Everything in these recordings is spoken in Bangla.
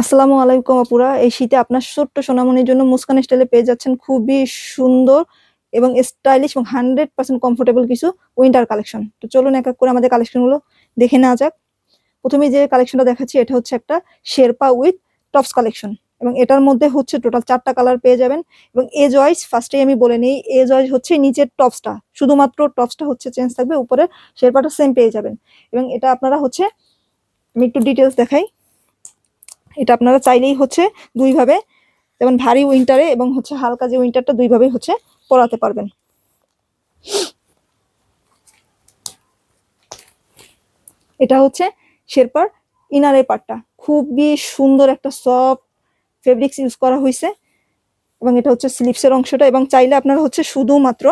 আসসালামু আলাইকুম আপুরা। এই শীতে আপনার ছোট্ট সোনামণির জন্য মুস্কান স্টাইলে পেয়ে যাচ্ছেন খুবই সুন্দর এবং স্টাইলিশ এবং হান্ড্রেড পার্সেন্ট কমফোর্টেবল কিছু উইন্টার কালেকশন তো চলুন এক এক করে আমাদের কালেকশনগুলো দেখে নেওয়া যাক। প্রথমে যে কালেকশনটা দেখাচ্ছি, এটা হচ্ছে একটা শেরপা উইথ টপস কালেকশন এবং এটার মধ্যে হচ্ছে টোটাল চারটা কালার পেয়ে যাবেন এবং এজ ওয়াইজ ফার্স্টেই আমি বলে নিই এজ ওয়াইজ হচ্ছে নিচের টপসটা শুধুমাত্র টপসটা হচ্ছে চেঞ্জ থাকবে উপরে শেরপাটা সেম পেয়ে যাবেন। এবং এটা আপনারা হচ্ছে আমি একটু ডিটেলস দেখাই। এটা আপনারা চাইলেই হচ্ছে দুইভাবে, যেমন ভারী উইন্টারে এবং হচ্ছে হালকা যে উইন্টারটা দুইভাবেই হচ্ছে পরাতে পারবেন। এটা হচ্ছে শেরপার ইনারের পার্টটা খুবই সুন্দর একটা সফট ফেব্রিক্স ইউজ করা হয়েছে এবং এটা হচ্ছে স্লিপসের অংশটা এবং চাইলে আপনারা হচ্ছে শুধুমাত্র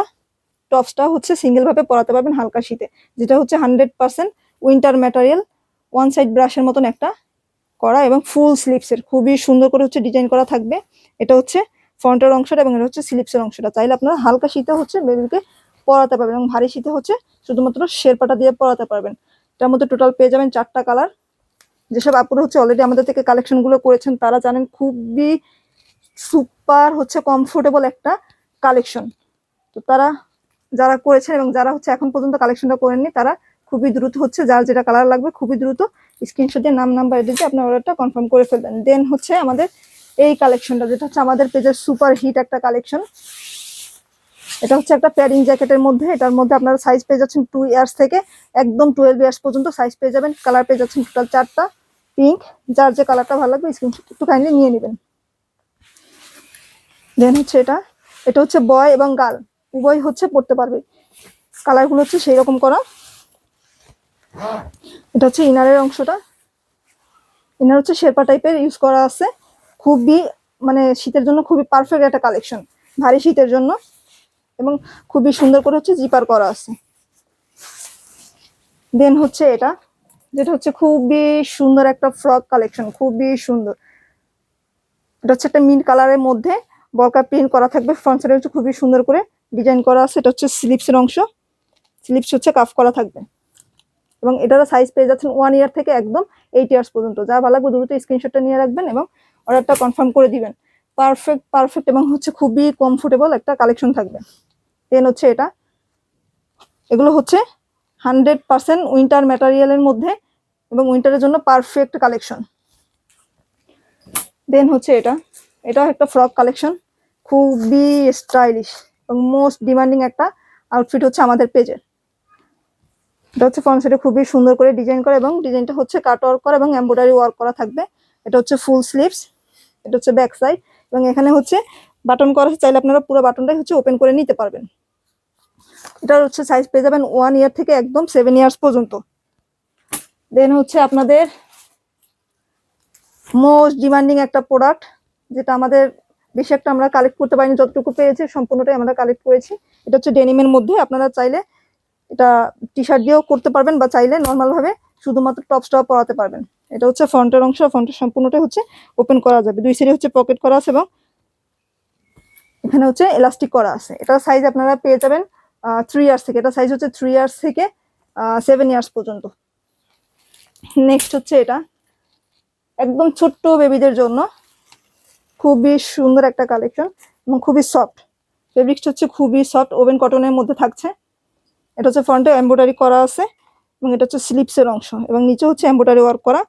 টপসটা হচ্ছে সিঙ্গেলভাবে পরাতে পারবেন হালকা শীতে, যেটা হচ্ছে hundred percent winter material one side ব্রাশের মতন একটা করা এবং ফুল স্লিপসের খুবই সুন্দর করে হচ্ছে ডিজাইন করা থাকবে। এটা হচ্ছে ফ্রন্টের অংশটা এবং এটা হচ্ছে স্লিপসের অংশটা। চাইলে আপনারা হালকা শীতে হচ্ছে বেবিকে পরাতে পারবেন এবং ভারী শীতে হচ্ছে শুধুমাত্র শেরপাটা দিয়ে পরাতে পারবেন। এটার মধ্যে টোটাল পেয়ে যাবেন চারটা কালার যেসব আপুরা হচ্ছে অলরেডি আমাদের থেকে কালেকশনগুলো করেছেন, তারা জানেন খুবই সুপার হচ্ছে কমফোর্টেবল একটা কালেকশন তো তারা যারা করেছেন এবং যারা হচ্ছে এখন পর্যন্ত কালেকশনটা করেননি, তারা খুবই দ্রুত হচ্ছে, যার যেটা কালার লাগবে খুবই দ্রুত স্ক্রিনশট নাম নাম্বার দিয়ে আপনার অর্ডারটা কনফার্ম করে ফেলবেন। দেন হচ্ছে আমাদের এই কালেকশনটা যেটা হচ্ছে আমাদের পেজের সুপার হিট একটা কালেকশন এটা হচ্ছে একটা প্যারিং জ্যাকেটের মধ্যে, এটার মধ্যে আপনারা সাইজ পেয়ে যাচ্ছেন টু ইয়ার্স থেকে একদম টুয়েলভ ইয়ার্স পর্যন্ত সাইজ পেয়ে যাবেন। কালার পেয়ে যাচ্ছেন টোটাল চারটা পিঙ্ক যার যে কালারটা ভালো লাগবে স্ক্রিনশট একটু কাইন্ডলি নিয়ে নেবেন। দেন হচ্ছে এটা এটা হচ্ছে বয় এবং গার্ল উভয় হচ্ছে পড়তে পারবে। কালারগুলো হচ্ছে সেই রকম করা। এটা হচ্ছে ইনারের অংশটা। ইনার হচ্ছে শেরপা টাইপের ইউজ করা আছে। খুবই মানে শীতের জন্য খুবই পারফেক্ট একটা কালেকশন ভারী শীতের জন্য। এবং খুবই সুন্দর করে হচ্ছে জিপার করা আছে। দেন হচ্ছে এটা। যেটা হচ্ছে খুবই সুন্দর একটা ফ্রক কালেকশন খুবই সুন্দর। এটা হচ্ছে একটা মিন্ট কালারের মধ্যে বরকা প্রিন্ট করা থাকবে। ফ্রন্ট সাইডে হচ্ছে খুবই সুন্দর করে ডিজাইন করা আছে। এটা হচ্ছে স্লিপসের অংশ। স্লিপস হচ্ছে কাফ করা থাকবে। এবং এটার সাইজ পেয়ে যাচ্ছেন ওয়ান ইয়ার থেকে একদম এইট ইয়ার্স পর্যন্ত। যা ভালো লাগবে দ্রুত স্ক্রিনশটটা নিয়ে রাখবেন এবং অর্ডারটা কনফার্ম করে দিবেন। পারফেক্ট পারফেক্ট এবং হচ্ছে খুবই কমফোর্টেবল একটা কালেকশন থাকবে। দেন হচ্ছে এটা। এগুলো হচ্ছে হান্ড্রেড পার্সেন্ট উইন্টার ম্যাটারিয়ালের মধ্যে এবং উইন্টারের জন্য পারফেক্ট কালেকশন দেন হচ্ছে এটা। এটাও একটা ফ্রক কালেকশন খুবই স্টাইলিশ এবং মোস্ট ডিমান্ডিং একটা আউটফিট হচ্ছে আমাদের পেজের এটা হচ্ছে ফ্রন্ট সাইডে খুবই সুন্দর করে ডিজাইন করা এবং ডিজাইনটা হচ্ছে কাট ওয়ার্ক করা এবং এমব্রয়ডারি ওয়ার্ক করা থাকবে। এটা হচ্ছে ফুল স্লিভস এটা হচ্ছে ব্যাক সাইড এবং এখানে হচ্ছে বাটন করা চাইলে আপনারা পুরো বাটনটাই হচ্ছে ওপেন করে নিতে পারবেন। এটার হচ্ছে সাইজ পেয়ে যাবেন ওয়ান ইয়ার থেকে একদম সেভেন ইয়ার্স পর্যন্ত। দেন হচ্ছে আপনাদের মোস্ট ডিমান্ডিং একটা প্রোডাক্ট যেটা আমাদের বেশি একটা আমরা কালেক্ট করতে পারিনি, যতটুকু পেয়েছি, সম্পূর্ণটাই আমরা কালেক্ট করেছি। এটা হচ্ছে ডেনিমের মধ্যে, আপনারা চাইলে এটা টি শার্ট দিয়েও করতে পারবেন বা চাইলে নর্মাল ভাবে শুধুমাত্র টপসটাও পরাতে পারবেন। এটা হচ্ছে ফ্রন্টের অংশ, ফ্রন্টের সম্পূর্ণটাই হচ্ছে ওপেন করা যাবে। দুই সাইডে হচ্ছে পকেট করা আছে এবং এখানে হচ্ছে এলাস্টিক করা আছে। এটা সাইজ আপনারা পেয়ে যাবেন থ্রি ইয়ার্স থেকে। এটা সাইজ হচ্ছে থ্রি ইয়ার্স থেকে সেভেন ইয়ার্স পর্যন্ত। নেক্সট হচ্ছে এটা। একদম ছোট্ট বেবিদের জন্য খুবই সুন্দর একটা কালেকশন এবং খুবই সফট ফেব্রিক্সটা হচ্ছে খুবই সফট ওভেন কটনের মধ্যে থাকছে। এটা হচ্ছে ফ্রন্টে এম্ব্রয়ডারি করা আছে এবং এটা হচ্ছে স্লিপসের অংশ এবং নিচে হচ্ছে এম্ব্রয়ডারি ওয়ার্ক করা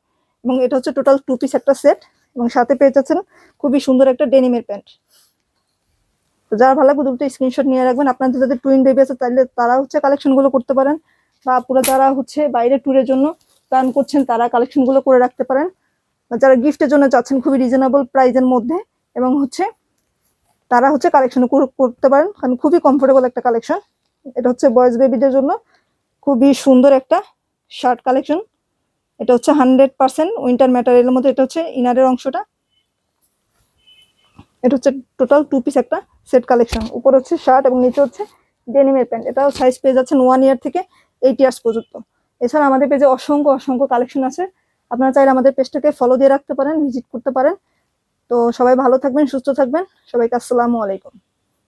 এবং এটা হচ্ছে টোটাল টু পিস একটা সেট এবং সাথে পেয়ে যাচ্ছেন খুবই সুন্দর একটা ডেনিমের প্যান্ট। তো যারা ভালো লাগবে দুটো স্ক্রিনশট নিয়ে রাখবেন। আপনাদের যাদের টুইন বেবি আছে তাহলে তারা হচ্ছে কালেকশনগুলো করতে পারেন বা আপনারা যারা হচ্ছে বাইরে ট্যুরের জন্য প্ল্যান করছেন, তারা কালেকশনগুলো করে রাখতে পারেন। যারা গিফটের জন্য চাচ্ছেন খুবই রিজনেবল প্রাইজের মধ্যে এবং হচ্ছে তারা হচ্ছে কালেকশন করতে পারেন। কারণ খুবই কমফোর্টেবল একটা কালেকশন এটা হচ্ছে বয়েজ বেবিদের জন্য খুবই সুন্দর একটা শার্ট কালেকশন এটা হচ্ছে হান্ড্রেড পার্সেন্ট উইন্টার ম্যাটেরিয়ালের মধ্যে, এটা হচ্ছে ইনারের অংশটা। এটা হচ্ছে টোটাল টু পিস একটা সেট কালেকশন উপরে হচ্ছে শার্ট এবং নিচে হচ্ছে ডেনিমের প্যান্ট এটাও সাইজ পেয়ে যাচ্ছেন ওয়ান ইয়ার থেকে এইট ইয়ার্স পর্যন্ত। এছাড়া আমাদের পেজে অসংখ্য অসংখ্য কালেকশন আছে। আপনারা চাইলে আমাদের পেজটাকে ফলো দিয়ে রাখতে পারেন ভিজিট করতে পারেন। তো সবাই ভালো থাকবেন, সুস্থ থাকবেন। সবাইকে আসসালামু আলাইকুম।